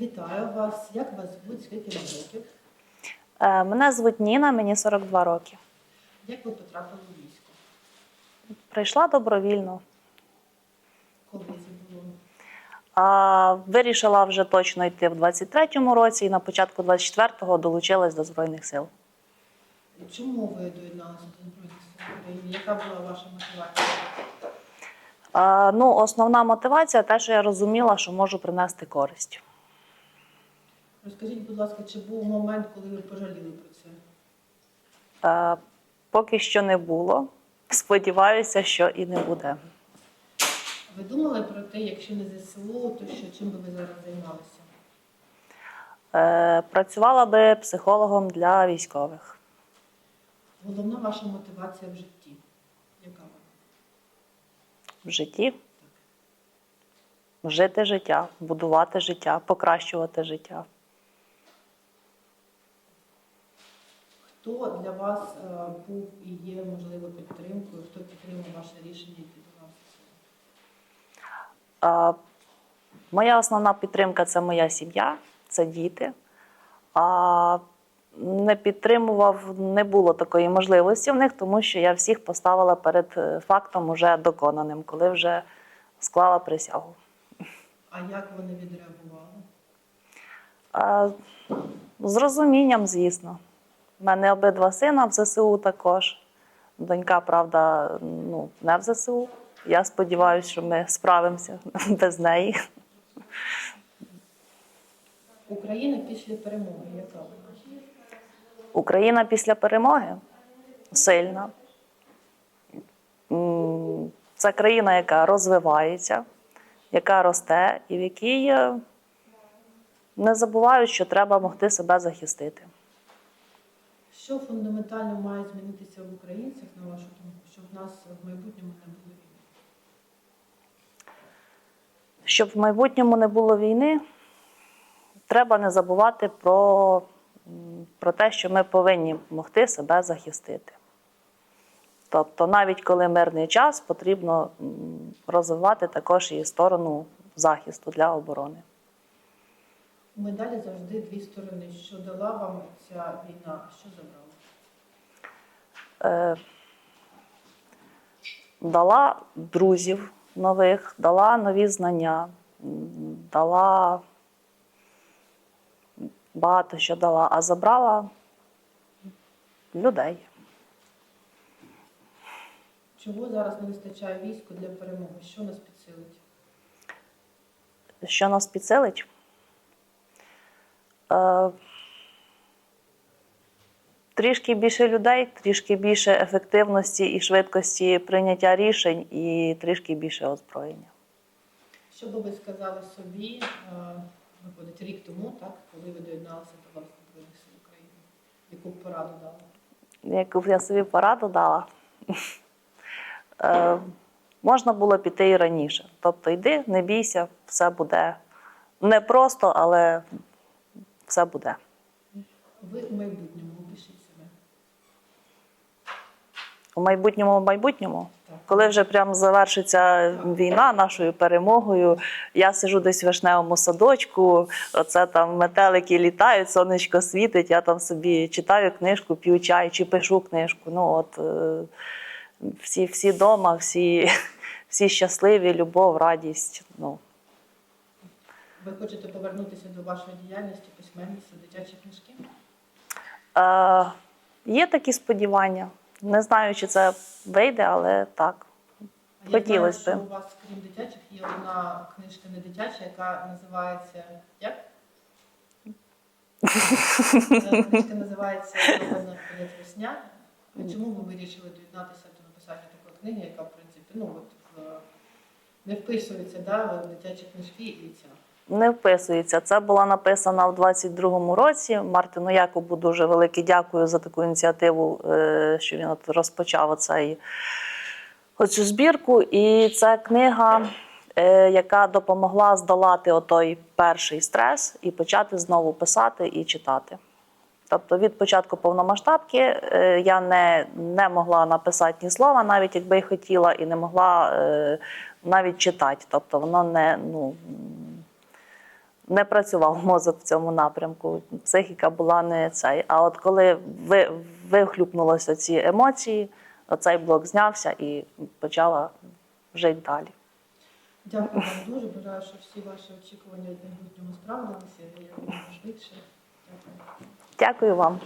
Вітаю вас. Як вас звуть? Скільки вам років? Е, Мене звуть Ніна, мені 42 роки. Як ви потрапили у військо? Прийшла добровільно. Коли це було? А вирішила вже точно йти в 23-му році і на початку 24-го долучилась до Збройних сил. Чому ви доєдналися до Збройних сил України? Яка була ваша мотивація? А, ну, основна мотивація те, що я розуміла, що можу принести користь. Розкажіть, будь ласка, чи був момент, коли ви пожаліли про це? Е, поки що не було. Сподіваюся, що і не буде. Ви думали про те, якщо не ЗСУ, то що чим би ви зараз займалися? Е, працювала би психологом для військових. Головна ваша мотивація в житті? Яка вона? в житті. Так. Жити життя, будувати життя, покращувати життя. Хто для вас е, був і є можливо підтримкою? Хто підтримав ваше рішення йти до нас? Моя основна підтримка це моя сім'я, це діти. А не підтримував, не було такої можливості в них, тому що я всіх поставила перед е, фактом уже доконаним, коли вже склала присягу. А як вони відреагували? А, з розумінням, звісно. У мене обидва сина в ЗСУ також. Донька, правда, ну, не в ЗСУ. Я сподіваюся, що ми справимося без неї. Україна після перемоги, яка? Україна після перемоги сильна. Це країна, яка розвивається, яка росте, і в якій е, не забувають, що треба могти себе захистити. Що фундаментально має змінитися в українцях, на вашу думку, щоб в нас в майбутньому не було війни? Щоб в майбутньому не було війни, треба не забувати про, про те, що ми повинні могти себе захистити. Тобто, навіть коли мирний час, потрібно розвивати також і сторону захисту для оборони. Медалі завжди дві сторони. Що дала вам ця війна, а що забрала? Е, дала друзів нових, дала нові знання, дала багато що дала, а забрала людей. Чого зараз не вистачає війську для перемоги? Що нас підсилить? Що нас підсилить? Е, трішки більше людей, трішки більше ефективності і швидкості прийняття рішень, і трішки більше озброєння. Що би ви сказали собі, е, виходить рік тому, так, коли ви доєдналися до власних Збройних сил України? Яку б пораду дали? Яку б я собі пораду дала, е, можна було піти і раніше. Тобто йди, не бійся, все буде не просто, але все буде. Ви у майбутньому опишіть себе. У майбутньому, в майбутньому, Так. коли вже прям завершиться війна нашою перемогою, я сижу десь в вишневому садочку, оце там метелики літають, сонечко світить, я там собі читаю книжку, п'ю чай чи пишу книжку. Ну от е, всі, всі дома, всі, всі щасливі, любов, радість. Ну, Ви хочете повернутися до вашої діяльності, письменництва, дитячі книжки? е, є такі сподівання. Не знаю, чи це вийде, але так. А Хотілося Я знаю, би. що у вас, крім дитячих, є одна книжка не дитяча, яка називається як? Е, Книжка називається «Зелена кінець весня. Чому ви вирішили доєднатися до написання такої книги, яка, в принципі, ну от в- не вписується да, в дитячі книжки і ця? Не вписується. Це була написана в 22-му році. Мартину Якобу дуже велике дякую за таку ініціативу, е, що він от розпочав оцей, оцю збірку. І це книга, е, яка допомогла здолати отой перший стрес і почати знову писати і читати. Тобто від початку повномасштабки е, я не, не могла написати ні слова, навіть якби й хотіла, і не могла навіть читати. Тобто воно не, ну, не працював мозок в цьому напрямку. Психіка була не цей. А от коли ви, вихлюпнулося ці емоції, оцей блок знявся і почала жити далі. Дякую вам дуже. Бажаю, що всі ваші очікування від майбутнього справдилися і якомога швидше. Дякую. Дякую вам.